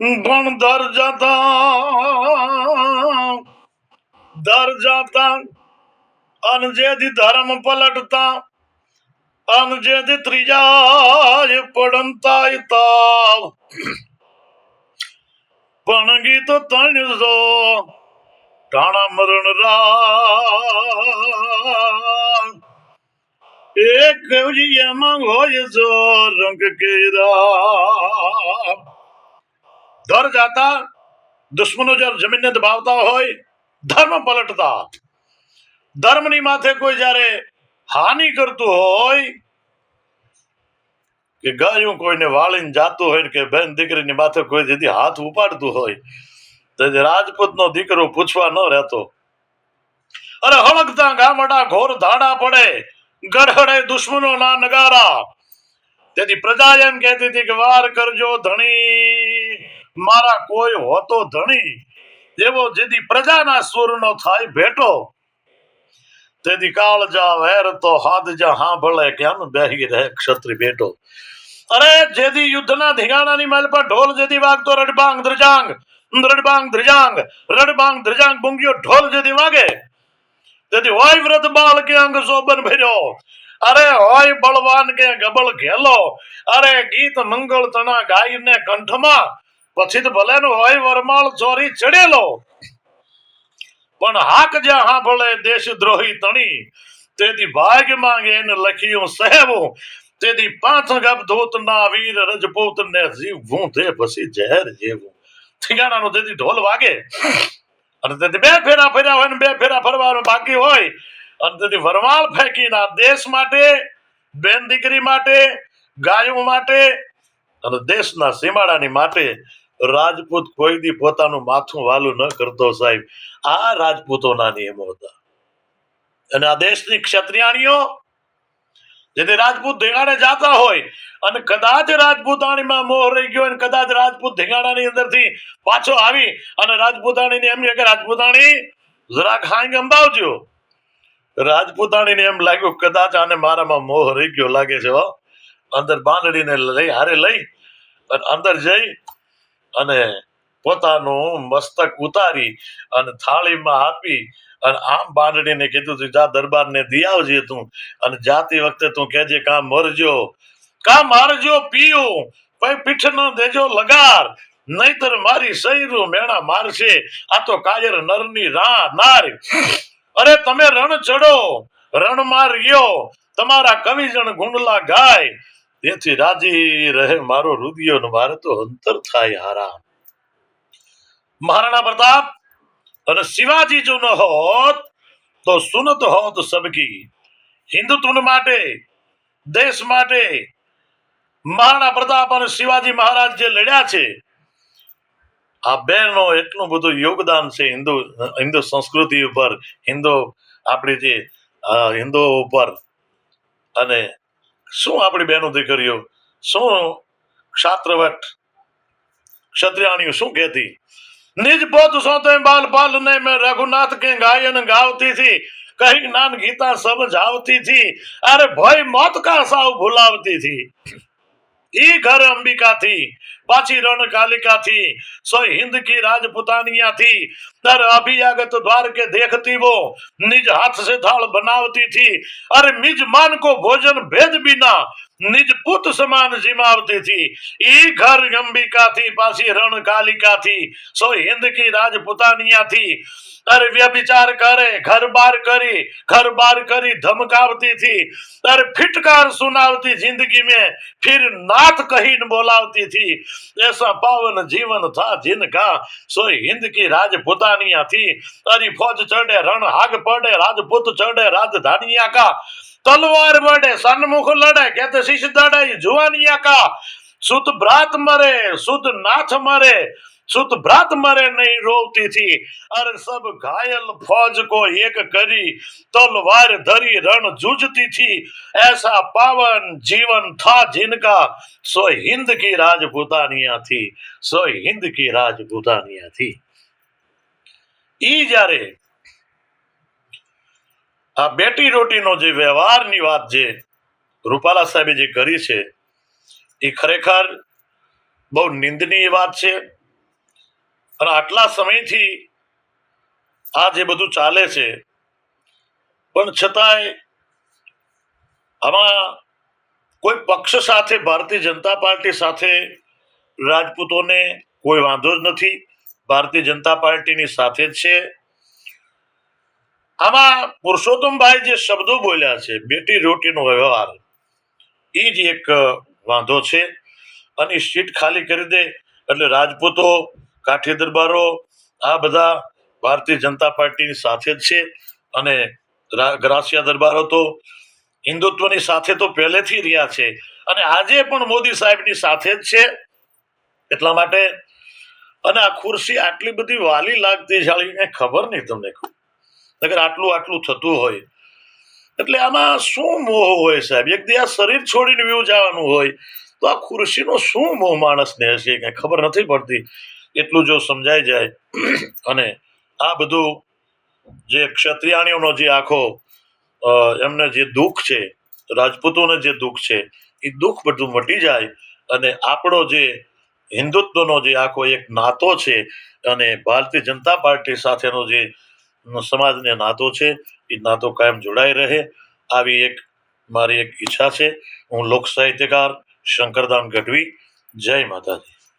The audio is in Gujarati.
પણ દર જતા દર જાતા અને જેથી ધર્મ પલટતા અને જેથી ત્રીજા પડંતા તાવ પણ ગીત તણ સો ટાણા મરણ રા એક કવજી એમાં હોય જો રંગ કેરા દર જાતા દુશ્મનો જ્યારે જમીનને દબાવતા હોય, ધર્મ પલટતા. ધર્મની માથે કોઈ જ્યારે હાનિ કરતું હોય, કે ગાયું કોઈને વાળીને જાતું હોય કે બેન દીકરીની માથે કોઈ જેથી હાથ ઉપાડતું હોય, તો રાજપૂતનો દીકરો પૂછવા ન રહેતો. અરે હળગતા ગામડા ઘોર ધાડા પડે, ગઢડે દુશ્મનો ના નગારા. તેથી પ્રજા એમ કહેતી હતી કે, વાર કરજો ધણી. મારા કોઈ હોતો ધણી. એવો જેથી પ્રજાના સુરનો થાય ભેટો. તેથી કાળજા વેર તો હાથ જા હા ભલે કેમ બેહી રહે ક્ષત્રિ ભેટો. અરે જેથી યુદ્ધના ધીંગાણાની માલ પર ઢોલ જેથી વાગતો રડબાંગ ધ્રજાંગ. રડબાંગ ધ્રજાંગ રડબાંગ ધ્રજાંગ બુંગીઓ ઢોલ જેથી વાગે. તેથી હોય વ્રત બાળ કે અંગ શોભન ભર્યો. અરે હોય બળવાન કે ગબળ ઘેલો. અરે ગીત મંગળ તણા ગાયને કંઠમાં. પછી ભલે નું હોય, વરમાળ ચોરી ચડેલો. પણ હાક જ્યાં હાંભળે દેશદ્રોહી તણી, તેથી ભાગ માંગે એને લખ્યું સહેવો તેથી પાંચ ગપ ધોત ના વીર રજપૂત ને જીવવું તે પછી ઝેર જેવું. ઠીકાણાનું તેથી ઢોલ વાગે. અને તેથી બે ફેરા ફેર્યા હોય ને બે ફેરા ફરવાનું બાકી હોય. અને તેથી વરમાળ ફેંકીને આ દેશ માટે, બેન દીકરી માટે, ગાયો માટે અને દેશના સીમાડાની માટે રાજપૂત કોઈ દી પોતાનું માથું વાલું ન કરતો સાહેબ. આ રાજપૂતોના નિયમો હતા. અને આ દેશની ક્ષત્રિયાણીઓ, જેથી રાજપૂત ધીંગાણે જાતા હોય અને કદાચ રાજપૂતાણીમાં મોહ રહી ગયો અને કદાચ રાજપૂત ધીંગાણાની અંદરથી પાછો આવી અને રાજપૂતાણીને એમ કે, રાજપૂતાણી જરા ખાંગ અંબાવજો. રાજપૂતાણીને એમ લાગ્યું, કદાચ આને મારામાં મોહ રહી ગયો લાગે છે અંદર બાંધડીને લઈ, હારે લઈ અને અંદર જઈ અને પોતાનું મસ્તક ઉતારી અને થાળીમાં આપી અને આમ બાંધડીને કીધું તું, જા દરબારને દી આવજે તું અને જાતી વખતે તું કહેજે કા મરજો, કા મારજો પીયું પછી પીઠ ન દેજો લગાર, નહીતર મારી સૈરું મેણા મારશે, આ તો કાયર નરની રા નાર. અરે તમે રણ ચડો રણ માર્યો તમારા કવિજણ ગુંડલા ગાય તેથી રાજી રહે મારો રુદિયો ને મારે તો અંતર થાય હારા. મહારાણા પ્રતાપ, અને શિવાજી જો ન હોત, તો સુનત હોત સબકી. હિન્દુત્વ માટે, દેશ માટે, મહારાણા પ્રતાપ અને શિવાજી મહારાજ જે લડ્યા છે, આ બેનો એટલું બધું યોગદાન છે હિન્દુ હિન્દુ સંસ્કૃતિ ઉપર, હિન્દુ આપણી જે હિન્દુઓ ઉપર, અને શું આપણી બહેનો દીકરીઓ? શું ક્ષાત્રવટ? ક્ષત્રિયાણીઓ શું કહેતી? નિજ પોત સોતે બાલ બાલ ને મેં રઘુનાથ કે ગાયન ગાવતી થી કહી જ્ઞાન ગીતા સમજાવતી થી અરે ભય મોત કા સાવ ભૂલાવતી થી ઈ ઘર અંબિકા થી. पाछी रौनकालिका थी, सो हिंद की राजपुतानिया थी। तर अभी आगत द्वार के देखती वो निज हाथ से थाल बनावती थी, अरे निज मान को भोजन भेद बिना निज पुत समान जिमावती थी। ई घर गंबिका थी पासी रण कालिका थी, सो हिंद की राजपुतानिया थी। अरे व्यभिचार करे, घर बार करी, घर बार करी धमकावती थी। अरे फिटकार सुनावती ज़िंदगी में, फिर नाथ कहीं बोलावती थी। ऐसा पावन जीवन था जिनका सोई हिंद की राजपुतानिया थी अरे फौज चढ़े रण हाग पड़े राजपूत चढ़े राजधानिया का तलवार बढ़े सन्मुख लड़े कहते शिष दड़े जुआनिया का सुत भ्रात मरे सुत नाथ मरे सुत भ्रात मरे नहीं रोती थी अरे सब घायल फौज को एक करी तलवार धरी रण जूझती थी ऐसा पावन जीवन था जिनका सो हिंद की राजपूतानिया थी सो हिंद की राजपूतानिया थी ઈ જ્યારે આ બેટી રોટીનો જે વ્યવહારની વાત જે રૂપાલા સાહેબે જે કરી છે એ ખરેખર બહુ નિંદનીય વાત છે અને આટલા સમયથી આ જે બધું ચાલે છે. પણ છતાંય આમાં કોઈ પક્ષ સાથે, ભારતીય જનતા પાર્ટી સાથે રાજપૂતોને કોઈ વાંધો જ નથી. ભારતીય જનતા પાર્ટીની સાથે જ છે. આમાં પુરુષોત્તમભાઈ જે શબ્દો બોલ્યા છે, બેટી રોટીનો વ્યવહાર એ જ એક વાંધો છે. અને સીટ ખાલી કરી દે એટલે રાજપૂતો કાઠી દરબારો, આ બધા ભારતીય જનતા પાર્ટીની સાથે જ છે. અને ગ્રાસિયા દરબારો તો હિન્દુત્વની સાથે તો પહેલેથી રહ્યા છે. અને આજે પણ મોદી સાહેબની સાથે જ છે. એટલા માટે અને આ ખુરશી આટલી બધી વાલી લાગતી જાળી એ ખબર નહીં તમને નગર આટલું આટલું થતું હોય. એટલે આમાં શું મોહ હોય સાહેબ? એક દી આ શરીર છોડીને વ્યૂ જવાનું હોય, તો આ ખુરશીનો શું મોહ માણસને હશે? કઈ ખબર નથી પડતી. એટલું જો સમજાઈ જાય અને આ બધું જે ક્ષત્રિયાણીઓનો જે આખો એમને જે દુઃખ છે, રાજપૂતોને જે દુઃખ છે, એ દુઃખ બધું મટી જાય અને આપણો જે હિન્દુત્વનો જે આખો એક નાતો છે અને ભારતીય જનતા પાર્ટી સાથેનો જે સમાજને નાતો છે, એ નાતો કાયમ જોડાઈ રહે. આવી એક મારી એક ઈચ્છા છે. હું લોક સાહિત્યકાર શંકરદાન ગઢવી. જય માતાજી.